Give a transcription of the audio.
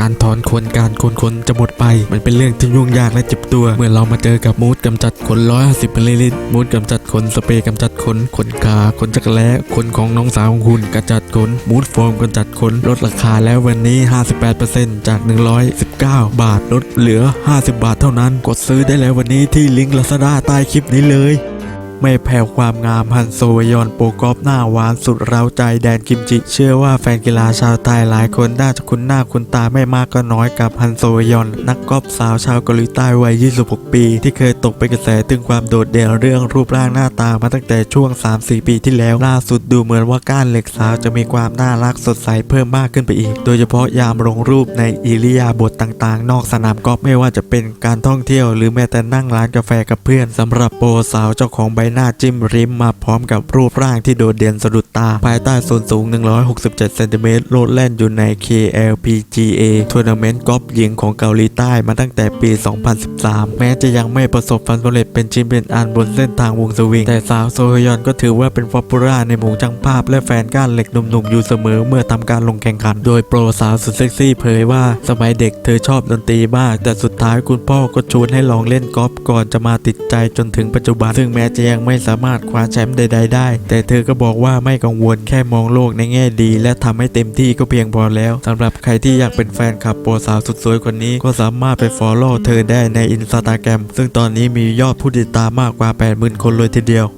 การถอนขนการโกนขนจะหมดไป มันเป็นเรื่องที่ยุ่งยากและเจ็บตัว เมื่อเรามาเจอกับมูดกำจัดขน 150มิลลิลิตรมูดกำจัดขนสเปรย์กำจัดขนขนขาขนจักรแล้ขนของน้องสาวของคุณกำจัดขนมูดโฟมกำจัดขนลดราคาแล้ววันนี้ 58%จาก 119 บาทลดเหลือ 50 บาทเท่านั้น กดซื้อได้แล้ววันนี้ที่ลิงก์ Lazada ใต้คลิปนี้เลย ไม่แผ่วความงามฮันโซยอนโปกอฟหน้าหวานสุดเร้าใจแดนกิมจิ เชื่อว่าแฟนกีฬาชาวไทยหลายคนน่าจะคุ้นหน้าคุ้นตาไม่มากก็น้อยกับฮันโซยอน นักกอล์ฟสาวชาวเกาหลีใต้วัย 26 ปี ที่เคยตกเป็นกระแสถึงความโดดเด่นเรื่องรูปร่างหน้าตามาตั้งแต่ช่วง 3-4 ปีที่แล้วล่าสุดดูเหมือนว่าก้านเหล็กสาวจะมีความน่ารักสดใสเพิ่มมากขึ้นไปอีก โดยเฉพาะยามลงรูปในอิริยาบถต่างๆ นอกสนามกอล์ฟไม่ว่าจะเป็นการท่องเที่ยว หรือแม้แต่นั่งร้านกาแฟกับเพื่อนสำหรับโปสาวเจ้าของใบหน้าจิ้มริมมาพร้อมกับรูปร่างที่โดดเด่นสะดุดตา ภายใต้ส่วนสูง 167เซนติเมตรโลดแล่นอยู่ใน KLPGA ทัวร์นาเมนต์กอล์ฟหญิงของเกาหลีใต้มาตั้งแต่ปี 2013 แม้จะยังไม่ประสบความสำเร็จเป็นชิ้นเป็นอันบนเส้นทางวงสวิง แต่สาวโซฮยอนก็ถือว่าเป็นฟอปปูล่าในหมู่จังภาพและแฟนก้านเหล็กหนุ่มๆอยู่เสมอเมื่อทำการลงแข่งขัน โดยโปรสาวสุดเซ็กซี่เผยว่าสมัยเด็กเธอชอบดนตรีมาก แต่สุดท้ายคุณพ่อก็ชวนให้ลองเล่นกอล์ฟก่อนจะมาติดใจจนถึงปัจจุบัน ซึ่งแม้จะยังไม่สามารถคว้าแชมป์ใด ๆ ได้ แต่เธอก็บอกว่าไม่กังวลแค่มองโลกในแง่ดี และทำให้เต็มที่ก็เพียงพอแล้วสำหรับใครที่อยากเป็นแฟนคลับโปรสาวสุดสวยคนนี้ ก็สามารถไปฟอลโล่เธอได้ในอินสตาแกรมซึ่งตอนนี้มียอดผู้ติดตามมากกว่า 80,000 คนเลยทีเดียว